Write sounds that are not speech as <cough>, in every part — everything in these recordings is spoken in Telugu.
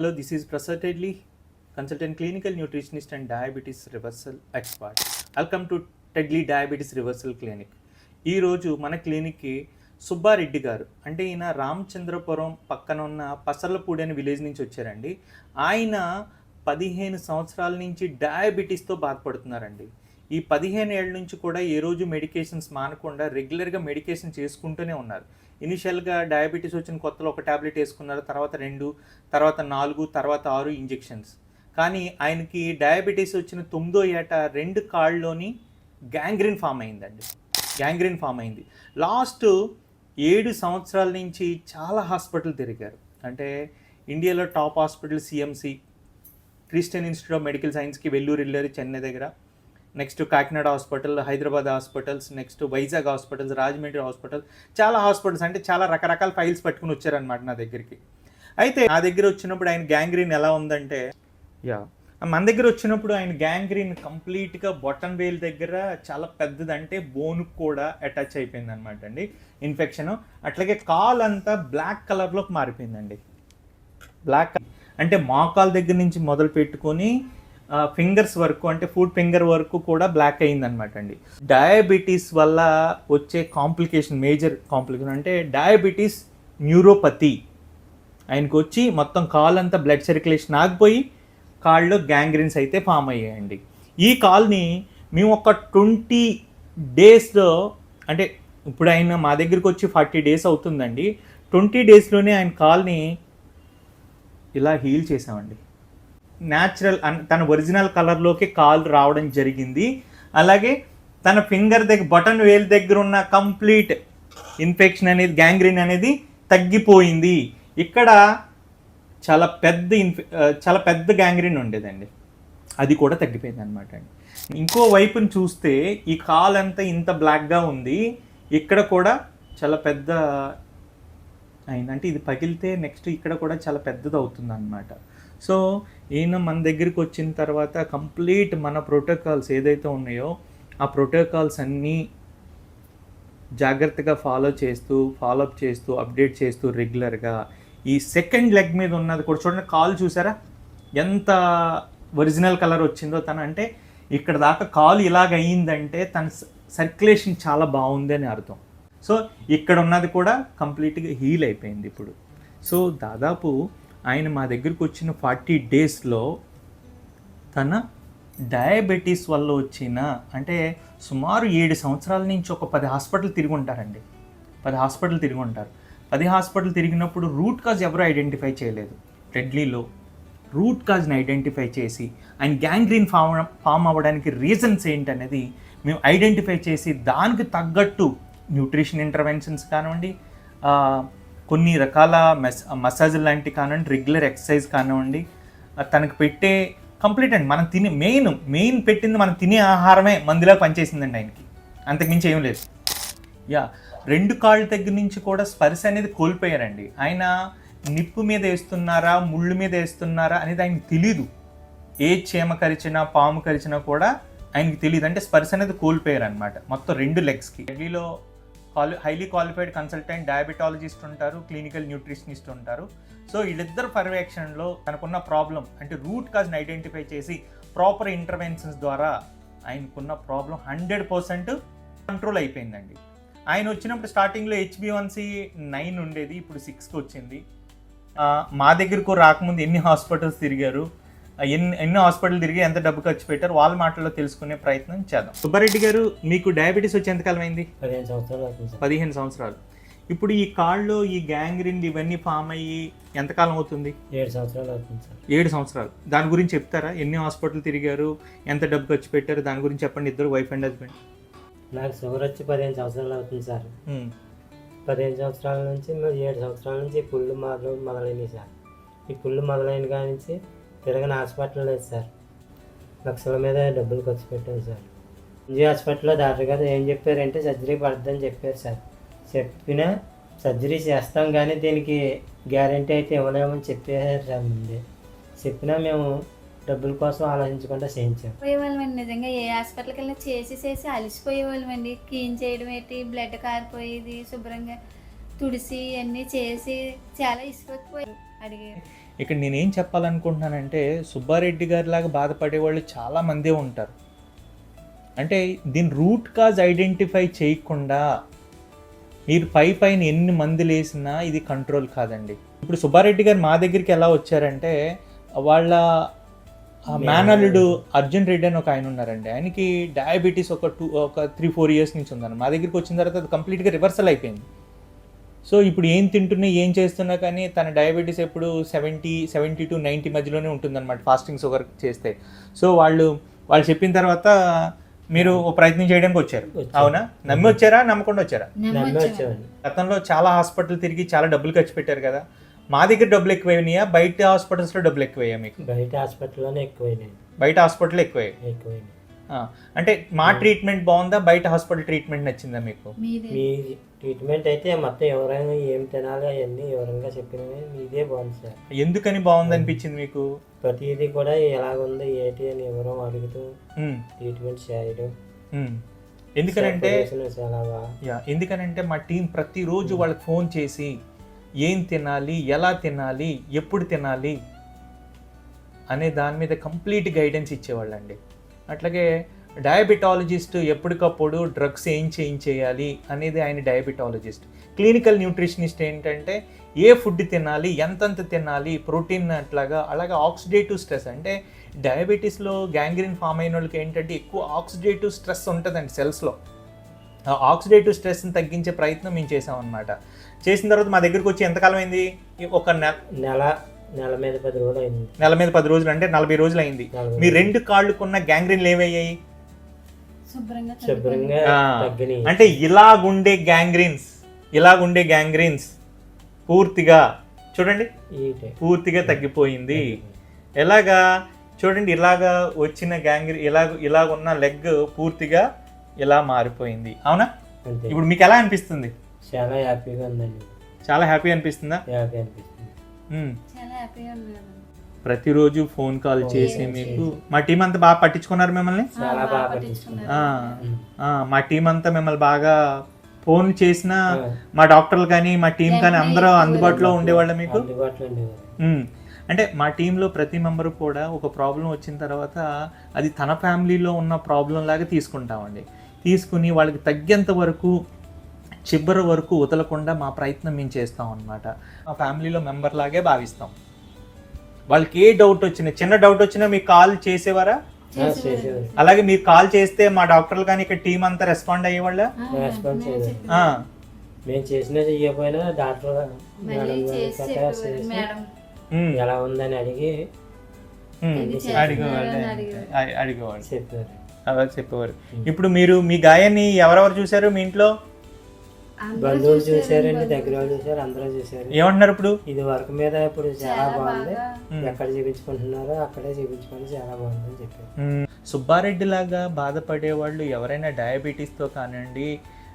Hello, this is Prasad Redley, consultant clinical nutritionist and diabetes reversal expert. Welcome to టెడ్లీ డయాబెటీస్ రివర్సల్ క్లినిక్ ఈరోజు మన క్లినిక్కి సుబ్బారెడ్డి గారు అంటే ఈయన రామచంద్రపురం పక్కన ఉన్న పసర్లపూడి అనే విలేజ్ నుంచి వచ్చారండి. ఆయన పదిహేను సంవత్సరాల నుంచి డయాబెటీస్తో బాధపడుతున్నారండి. ఈ పదిహేను ఏళ్ళ నుంచి కూడా ఏ రోజు మెడికేషన్స్ మానకుండా రెగ్యులర్గా మెడికేషన్ చేసుకుంటూనే ఉన్నారు. ఇనిషియల్గా డయాబెటీస్ వచ్చిన కొత్తలో ఒక టాబ్లెట్ వేసుకున్నారు తర్వాత రెండు తర్వాత నాలుగు తర్వాత ఆరు ఇంజెక్షన్స్ కానీ ఆయనకి డయాబెటీస్ వచ్చిన తొమ్మిదో ఏట రెండు కాళ్ళలోని గ్యాంగ్రీన్ ఫామ్ అయిందండి. గ్యాంగ్రీన్ ఫామ్ అయింది. లాస్ట్ ఏడు సంవత్సరాల నుంచి చాలా హాస్పిటల్ తిరిగారు. అంటే ఇండియాలో top hospital CMC Christian institute of medical సైన్స్కి వెల్లూరు వెళ్ళారు చెన్నై దగ్గర. Next Kakinada hospital Hyderabad hospitals next Vizag hospitals Rajahmundry hospital చాలా హాస్పిటల్స్ అంటే చాలా రకరకాల ఫైల్స్ పట్టుకుని వచ్చారనమాట నా దగ్గరికి. అయితే నా దగ్గర వచ్చినప్పుడు ఆయన గ్యాంగ్రీన్ ఎలా ఉందంటే యా మన దగ్గర వచ్చినప్పుడు ఆయన గ్యాంగ్రీన్ కంప్లీట్గా బొటన్ వేల్ దగ్గర చాలా పెద్దది అంటే బోన్ కూడా అటాచ్ అయిపోయింది అనమాట అండి. ఇన్ఫెక్షన్ అట్లాగే కాల్ అంతా బ్లాక్ కలర్లోకి మారిపోయిందండి. బ్లాక్ అంటే మోకాల్ దగ్గర నుంచి మొదలు పెట్టుకొని ఫింగర్స్ వరకు అంటే ఫుడ్ ఫింగర్ వరకు కూడా బ్లాక్ అయిందనమాట అండి. డయాబెటీస్ వల్ల వచ్చే కాంప్లికేషన్ మేజర్ కాంప్లికేషన్ అంటే డయాబెటీస్ న్యూరోపతి ఆయనకు వచ్చి మొత్తం కాలంతా బ్లడ్ సర్క్యులేషన్ ఆగిపోయి కాళ్ళు గ్యాంగ్రీన్స్ అయితే ఫామ్ అయ్యాయండి. ఈ కాల్ని మేము ఒక ట్వంటీ డేస్లో అంటే ఇప్పుడు ఆయన మా దగ్గరికి వచ్చి ఫార్టీ డేస్ అవుతుందండి. ట్వంటీ డేస్లోనే ఆయన కాల్ని ఇలా హీల్ చేసామండి న్యాచురల్ తన ఒరిజినల్ కలర్లోకి కాల్ రావడం జరిగింది. అలాగే తన ఫింగర్ దగ్గర బటన్ వేల్ దగ్గర ఉన్న కంప్లీట్ ఇన్ఫెక్షన్ అనేది గ్యాంగ్రీన్ అనేది తగ్గిపోయింది. ఇక్కడ చాలా పెద్ద ఇన్ఫె చాలా పెద్ద గ్యాంగ్రీన్ ఉండేదండి. అది కూడా తగ్గిపోయింది అనమాట అండి. ఇంకో వైపుని చూస్తే ఈ కాల్ అంతా ఇంత బ్లాక్గా ఉంది. ఇక్కడ కూడా చాలా పెద్ద అయిందంటే ఇది పగిలితే నెక్స్ట్ ఇక్కడ కూడా చాలా పెద్దది అవుతుంది అనమాట సో ఈయన మన దగ్గరికి వచ్చిన తర్వాత కంప్లీట్ మన ప్రోటోకాల్స్ ఏదైతే ఉన్నాయో ఆ ప్రోటోకాల్స్ అన్నీ జాగ్రత్తగా ఫాలో చేస్తూ ఫాలోఅప్ చేస్తూ అప్డేట్ చేస్తూ రెగ్యులర్గా ఈ సెకండ్ లెగ్ మీద ఉన్నది కూడా చూడండి కాల్ చూసారా? ఎంత ఒరిజినల్ కలర్ వచ్చిందో తను. అంటే ఇక్కడ దాకా కాలు ఇలాగ అయ్యిందంటే తన సర్క్యులేషన్ చాలా బాగుంది అని అర్థం. సో ఇక్కడ ఉన్నది కూడా కంప్లీట్గా హీల్ అయిపోయింది ఇప్పుడు. సో దాదాపు ఆయన మా దగ్గరికి వచ్చిన ఫార్టీ డేస్లో తన డయాబెటీస్ వల్ల వచ్చిన అంటే సుమారు ఏడు సంవత్సరాల నుంచి ఒక పది హాస్పిటల్ తిరిగి ఉంటారండి. పది హాస్పిటల్ తిరిగి ఉంటారు. పది హాస్పిటల్ తిరిగినప్పుడు రూట్ కాజ్ ఎవరు ఐడెంటిఫై చేయలేదు. రెడ్లీలో రూట్ కాజ్ని ఐడెంటిఫై చేసి ఆయన గ్యాంగ్రీన్ ఫామ్ ఫామ్ అవ్వడానికి రీజన్స్ ఏంటనేది మేము ఐడెంటిఫై చేసి దానికి తగ్గట్టు న్యూట్రిషన్ ఇంటర్వెన్షన్స్ కానివ్వండి కొన్ని రకాల మెస్ మసాజ్ లాంటి కానివ్వండి రెగ్యులర్ ఎక్సర్సైజ్ కానివ్వండి తనకు పెట్టే కంప్లీట్ అండి. మనం తినే మెయిన్ మెయిన్ పెట్టింది మనం తినే ఆహారమే మందులా పనిచేసిందండి ఆయనకి. అంతకుమించి ఏం లేదు. యా రెండు కాళ్ళ దగ్గర నుంచి కూడా స్పర్శ అనేది కోల్పోయారండి. ఆయన నిప్పు మీద వేస్తున్నారా ముళ్ళు మీద వేస్తున్నారా అనేది ఆయనకి తెలీదు. ఏ చీమ కరిచినా పాము కరిచినా కూడా ఆయనకి తెలియదు అంటే స్పర్శ అనేది కోల్పోయారు అనమాట మొత్తం రెండు లెగ్స్కి ఢిల్లీలో క్వాలి హైలీ క్వాలిఫైడ్ కన్సల్టెంట్ డయాబెటాలజిస్ట్ ఉంటారు క్లినికల్ న్యూట్రిషనిస్ట్ ఉంటారు. సో వీళ్ళిద్దరు పర్యవేక్షణలో తనకున్న ప్రాబ్లం అంటే రూట్ కాజ్ని ఐడెంటిఫై చేసి ప్రాపర్ ఇంటర్వెన్షన్స్ ద్వారా ఆయనకున్న ప్రాబ్లం హండ్రెడ్ పర్సెంట్ కంట్రోల్ అయిపోయిందండి. ఆయన వచ్చినప్పుడు స్టార్టింగ్లో హెచ్బివన్సి నైన్ ఉండేది ఇప్పుడు సిక్స్కి వచ్చింది. మా దగ్గరకు రాకముందు ఎన్ని హాస్పిటల్స్ తిరిగారు? ఎన్ని ఎన్ని హాస్పిటల్ తిరిగి ఎంత డబ్బు ఖర్చు పెట్టారు వాళ్ళ మాటల్లో తెలుసుకునే ప్రయత్నం చేద్దాం. సుబ్బారెడ్డి గారు మీకు డయాబెటీస్ వచ్చి ఎంతకాలం అయింది? పదిహేను సంవత్సరాలు పదిహేను సంవత్సరాలు. ఇప్పుడు ఈ కాళ్ళు ఈ గ్యాంగ్రీన్ ఇవన్నీ ఫామ్ అయ్యి ఎంతకాలం అవుతుంది? ఏడు సంవత్సరాలు అవుతుంది సార్. ఏడు సంవత్సరాలు. దాని గురించి చెప్తారా? ఎన్ని హాస్పిటల్ తిరిగారు? ఎంత డబ్బు ఖర్చు పెట్టారు? దాని గురించి చెప్పండి ఇద్దరు వైఫ్ అండ్ హస్బెండ్ నాకు షుగర్ వచ్చి పదిహేను సంవత్సరాలు అవుతుంది సార్. పదిహేను సంవత్సరాల నుంచి ఏడు సంవత్సరాల నుంచి పుళ్ళు మొదలు మొదలైనవి సార్. ఈ పుళ్ళు మొదలైన కాడి నుంచి తిరగని హాస్పిటల్ లేదు సార్. లక్షల మీద డబ్బులు ఖర్చు పెట్టాను సార్. ఎన్జీ హాస్పిటల్లో డాక్టర్ గారు ఏం చెప్పారంటే సర్జరీ పడుతుందని చెప్పారు సార్. చెప్పినా సర్జరీ చేస్తాం కానీ దీనికి గ్యారంటీ అయితే ఇవ్వలేమని చెప్పారు సార్ ముందే చెప్పినా మేము డబ్బుల కోసం ఆలోచించకుండా చేయించాం. పోయేవాళ్ళమండి. నిజంగా ఏ హాస్పిటల్కి వెళ్ళినా చేసి చేసి అలసిపోయేవాళ్ళమండి. క్లీన్ చేయడం ఏంటి? బ్లడ్ కారిపోయేది శుభ్రంగా తుడిసి అన్నీ చేసి చాలా ఇసుకొచ్చిపోయి అడిగారు. ఇక్కడ నేనేం చెప్పాలనుకుంటున్నానంటే సుబ్బారెడ్డి గారి లాగా బాధపడే వాళ్ళు చాలా మందే ఉంటారు. అంటే దీని రూట్ కాజ్ ఐడెంటిఫై చేయకుండా మీరు పై పైన ఎన్ని మందులు వేసినా ఇది కంట్రోల్ కాదండి. ఇప్పుడు సుబ్బారెడ్డి గారు మా దగ్గరికి ఎలా వచ్చారంటే వాళ్ళ మేనల్లుడు అర్జున్ రెడ్డి అని ఒక ఆయన ఉన్నారండి. ఆయనకి డయాబెటీస్ ఒక టూ ఒక త్రీ ఫోర్ ఇయర్స్ నుంచి ఉందండి మా దగ్గరికి వచ్చిన తర్వాత అది కంప్లీట్గా రివర్సల్ అయిపోయింది. సో ఇప్పుడు ఏం తింటున్నా ఏం చేస్తున్నా కానీ తన డయాబెటీస్ ఎప్పుడు సెవెంటీ సెవెంటీ టు నైంటీ మధ్యలోనే ఉంటుందన్నమాట ఫాస్టింగ్ షుగర్ చేస్తే. సో వాళ్ళు వాళ్ళు చెప్పిన తర్వాత మీరు ఓ ప్రయత్నం చేయడానికి వచ్చారు. అవునా? నమ్మి వచ్చారా? నమ్మకుండా వచ్చారా? గతంలో చాలా హాస్పిటల్ తిరిగి చాలా డబ్బులు ఖర్చు పెట్టారు కదా. మా దగ్గర డబ్బులు ఎక్కువైనాయా? బయట హాస్పిటల్స్లో డబ్బులు ఎక్కువయ్యా మీకు? బయట హాస్పిటల్లోనే ఎక్కువైనాయి. బయట హాస్పిటల్ ఎక్కువయ్యాయి. ఎక్కువైనాయి. అంటే మా ట్రీట్మెంట్ బాగుందా? బయట హాస్పిటల్ ట్రీట్మెంట్ నచ్చిందా మీకు? మీ ట్రీట్మెంట్ అయితే మొత్తం ఎవరైనా ఏం తినాలి అవన్నీ వివరంగా చెప్పినవి. మీదే బాగుంది సార్. ఎందుకని బాగుంది అనిపించింది మీకు? ప్రతిదీ కూడా ఎలాగుంది ఏంటి అని వివరం అడుగుతూ ట్రీట్మెంట్ చేయడం. ఉమ్. ఎందుకనంటే ఎందుకనంటే మా టీం ప్రతిరోజు వాళ్ళకి ఫోన్ చేసి ఏం తినాలి ఎలా తినాలి ఎప్పుడు తినాలి అనే దాని మీద కంప్లీట్ గైడెన్స్ ఇచ్చేవాళ్ళండి. అట్లాగే డయాబెటాలజిస్ట్ ఎప్పటికప్పుడు డ్రగ్స్ ఏం చేయించేయాలి అనేది ఆయన డయాబెటాలజిస్ట్. క్లినికల్ న్యూట్రిషనిస్ట్ ఏంటంటే ఏ ఫుడ్ తినాలి ఎంతంత తినాలి ప్రోటీన్ అట్లాగా అలాగే ఆక్సిడేటివ్ స్ట్రెస్ అంటే డయాబెటీస్లో గ్యాంగ్రీన్ ఫామ్ అయిన వాళ్ళకి ఏంటంటే ఎక్కువ ఆక్సిడేటివ్ స్ట్రెస్ ఉంటుందండి సెల్స్లో. ఆ ఆక్సిడేటివ్ స్ట్రెస్ని తగ్గించే ప్రయత్నం మేము చేసామన్నమాట చేసిన తర్వాత మా దగ్గరికి వచ్చి ఎంతకాలం అయింది? ఒక నెల. నెల మీద పది రోజులు అయింది నెల మీద పది రోజులు అంటే నలభై రోజులు అయింది మీ రెండు కాళ్ళకున్న గ్యాంగ్రీన్లు ఏమయ్యాయి? శుభ్రంగా అంటే ఇలాగుండే గ్యాంగ్రీన్స్ ఇలాగుండే గ్యాంగ్రీన్స్ పూర్తిగా చూడండి. పూర్తిగా తగ్గిపోయింది. ఎలాగా? చూడండి ఇలాగా వచ్చిన గ్యాంగ్రీ ఇలాగ ఇలాగున్న లెగ్ పూర్తిగా ఇలా మారిపోయింది. అవునా? ఇప్పుడు మీకు ఎలా అనిపిస్తుంది? చాలా హ్యాపీగా ఉందండి. చాలా హ్యాపీ అనిపిస్తుందా? హ్యాపీ అనిపిస్తుంది. చాలా హ్యాపీగా ఉన్నాను ప్రతిరోజు ఫోన్ కాల్ చేసి మీకు మా టీం అంతా బాగా పట్టించుకున్నారు మిమ్మల్ని? చాలా బాగా బాగా పట్టించుకున్నారు. ఆ, ఆ, మా టీం అంతా మిమ్మల్ని బాగా ఫోన్ చేసిన. మా డాక్టర్లు కానీ మా టీం కానీ అందరూ అందుబాటులో ఉండేవాళ్ళ మీకు? మ్మ్. అంటే మా టీంలో ప్రతి మెంబర్ కూడా ఒక ప్రాబ్లం వచ్చిన తర్వాత అది తన ఫ్యామిలీలో ఉన్న ప్రాబ్లం లాగా తీసుకుంటామండి. తీసుకుని వాళ్ళకి తగ్గేంత వరకు చివరి వరకు వదలకుండా మా ప్రయత్నం మేము చేస్తాం అనమాట మా ఫ్యామిలీలో మెంబర్ లాగే భావిస్తాం. వాళ్ళకి ఏ డౌట్ వచ్చినా చిన్న డౌట్ వచ్చినా మీకు కాల్ చేసేవారా? అలాగే మీరు కాల్ చేస్తే మా డాక్టర్లు కానీ ఇక్కడ టీం అంతా రెస్పాండ్ అయ్యేవాళ్ళ? మేము చేసినా చెయ్యకపోయినా డాక్టర్. ఎలా ఉందని అడిగి అడిగేవాళ్ళు. చెప్పేవారు. ఇప్పుడు మీరు మీ గాయాన్ని ఎవరెవరు చూశారు మీ ఇంట్లో? బంధువులు చూశారు, చూసారండి బంధువులు. దగ్గర వాళ్ళు చూసారు అందరూ చూసారు ఏమంటున్నారు ఇప్పుడు ఇది వర్క్ మీద ఇప్పుడు చాలా బాగుంది. ఎక్కడ చూపించుకుంటున్నారో అక్కడే చూపించుకొని చాలా బాగుందని చెప్పారు మ్మ్. సుబ్బారెడ్డి లాగా బాధపడే వాళ్ళు ఎవరైనా డయాబెటీస్తో కానివ్వండి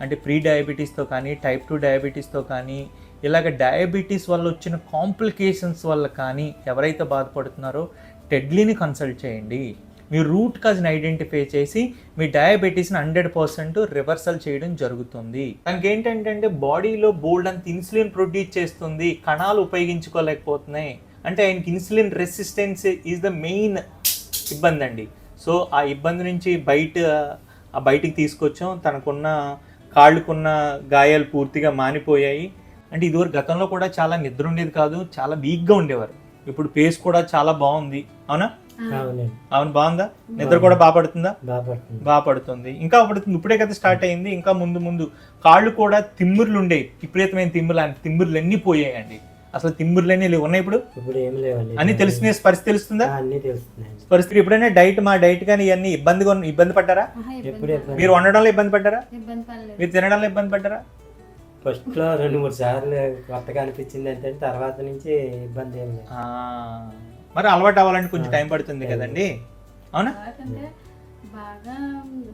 అంటే ప్రీ డయాబెటీస్తో కానీ టైప్ టూ డయాబెటీస్తో కానీ ఇలాగ డయాబెటీస్ వల్ల వచ్చిన కాంప్లికేషన్స్ వల్ల కానీ ఎవరైతే బాధపడుతున్నారో టెడ్లీని కన్సల్ట్ చేయండి మీ రూట్ కాజ్ని ఐడెంటిఫై చేసి మీ డయాబెటీస్ని హండ్రెడ్ పర్సెంట్ రివర్సల్ చేయడం జరుగుతుంది. దానికి ఏంటంటే బాడీలో బోల్డ్ అంత ఇన్సులిన్ ప్రొడ్యూస్ చేస్తుంది కణాలు ఉపయోగించుకోలేకపోతున్నాయి. అంటే ఆయనకి insulin resistance is the main ఇబ్బంది అండి సో ఆ ఇబ్బంది నుంచి బయట ఆ బయటికి తీసుకొచ్చాం. తనకున్న కాళ్ళకున్న గాయాలు పూర్తిగా మానిపోయాయి. అంటే ఇదివరకు గతంలో కూడా చాలా నిద్ర ఉండేది కాదు చాలా వీక్గా ఉండేవారు. ఇప్పుడు పేస్ కూడా చాలా బాగుంది. అవునా? అవునండి అవును బాగుందా? నిద్ర కూడా బాగా పడుతుందా? బాగా పడుతుంది. బాగా పడుతుంది. ఇంకా పడుతుంది. ఇప్పుడే కదా స్టార్ట్ అయింది. ఇంకా ముందు ముందు. కాళ్ళు కూడా తిమ్ముర్లు ఉండేవి విపరీతమైన తిమ్ముర్లు. ఆ తిమ్ముర్లు అన్నీ పోయాయండి. అసలు తిమ్ముర్లన్నీ లేవు. ఉన్నాయి ఇప్పుడు? ఇప్పుడు ఏమి లేవండి. అన్ని తెలిసిన పరిస్థితి తెలుస్తుందా? అన్నీ పరిస్థితి ఎప్పుడైనా డైట్ మా డైట్ కానీ ఇవన్నీ ఇబ్బందిగా ఉన్న- ఇబ్బంది పడ్డారా? ఎప్పుడు ఎప్పుడు మీరు వండడంలో ఇబ్బంది పడ్డారా? ఇబ్బంది పడలేదు. మీరు తినడంలో ఇబ్బంది పడ్డారా? ఫస్ట్లో రెండు మూడు సార్లు కొత్తగా అనిపించింది అంటే తర్వాత నుంచి ఇబ్బంది ఏం లేదు. ఆ, మరి అలవాటు అవ్వాలంటే కొంచెం టైం పడుతుంది కదండి. అవునా? అంటే బాగా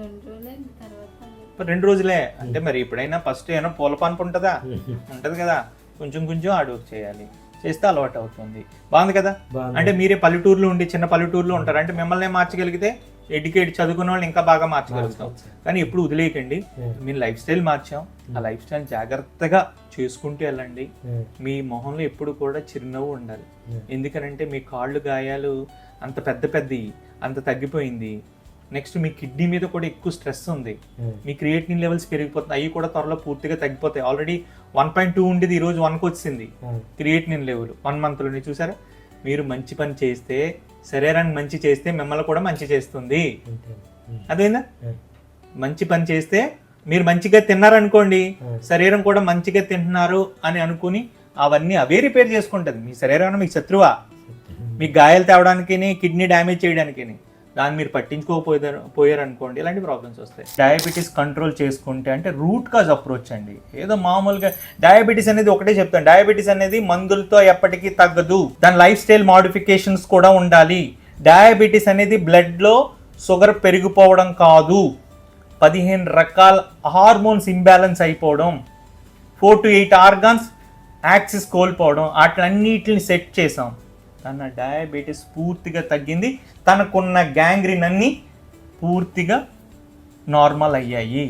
రెండు రోజులైన తర్వాత మరి రెండు రోజులే. అంటే మరి ఎప్పుడైనా ఫస్ట్ ఏమైనా పూల పాన్పు ఉంటుందా? <laughs> ఉంటది కదా. కొంచెం కొంచెం హార్డ్ వర్క్ చేయాలి. చేస్తే అలవాటు అవుతుంది. బాగుంది కదా. అంటే మీరే పల్లెటూరులో ఉండి చిన్న పల్లెటూరులో ఉంటారు? అంటే మిమ్మల్ని మార్చగలిగితే ఎడ్యుకేట్ చదువుకున్న వాళ్ళు ఇంకా బాగా మార్చగలుగుతాం. కానీ ఎప్పుడు వదిలేయకండి. మీరు లైఫ్ స్టైల్ మార్చాం ఆ లైఫ్ స్టైల్ జాగ్రత్తగా చేసుకుంటూ వెళ్ళండి. మీ మొహంలో ఎప్పుడు కూడా చిరునవ్వు ఉండాలి. ఎందుకనంటే మీ కాళ్ళు గాయాలు అంత పెద్ద పెద్దవి అంత తగ్గిపోయింది నెక్స్ట్ మీ కిడ్నీ మీద కూడా ఎక్కువ స్ట్రెస్ ఉంది. మీ క్రియేటిన్ లెవెల్స్ పెరిగిపోతున్నాయి అవి కూడా త్వరలో పూర్తిగా తగ్గిపోతాయి ఆల్రెడీ వన్ పాయింట్ టూ ఉండేది ఈరోజు వన్కి వచ్చింది అవును. క్రియేటినిన్ లెవెల్ వన్ మంత్లోనే చూసారా మీరు మంచి పని చేస్తే శరీరాన్ని మంచి చేస్తే మిమ్మల్ని కూడా మంచి చేస్తుంది. అదేనా. మంచి పని చేస్తే మీరు మంచిగా తిన్నారనుకోండి. శరీరం కూడా మంచిగా తింటున్నారు అని అనుకుని అవన్నీ అవే రిపేర్ చేసుకుంటుంది. మీ శరీరం మీకు శత్రువా? మీకు గాయాలు తేవడానికి కిడ్నీ డ్యామేజ్ చేయడానికి దాన్ని మీరు పట్టించుకోకపోయారు పోయారనుకోండి ఇలాంటి ప్రాబ్లమ్స్ వస్తాయి. డయాబెటీస్ కంట్రోల్ చేసుకుంటే అంటే రూట్ కాజ్ అప్రోచ్ అండి. ఏదో మామూలుగా డయాబెటీస్ అనేది ఒకటే చెప్తాను. డయాబెటీస్ అనేది మందులతో ఎప్పటికీ తగ్గదు. దాని లైఫ్ స్టైల్ మాడిఫికేషన్స్ కూడా ఉండాలి. డయాబెటీస్ అనేది బ్లడ్లో షుగర్ పెరిగిపోవడం కాదు. పదిహేను రకాల హార్మోన్స్ ఇంబ్యాలెన్స్ అయిపోవడం. Four to eight organs axis కోల్పోవడం. వాటిలన్నిటిని సెట్ చేసాం దాని డయాబెటీస్ పూర్తిగా తగ్గింది. తనకున్న గ్యాంగ్రీన్ అన్నీ పూర్తిగా నార్మల్ అయ్యాయి.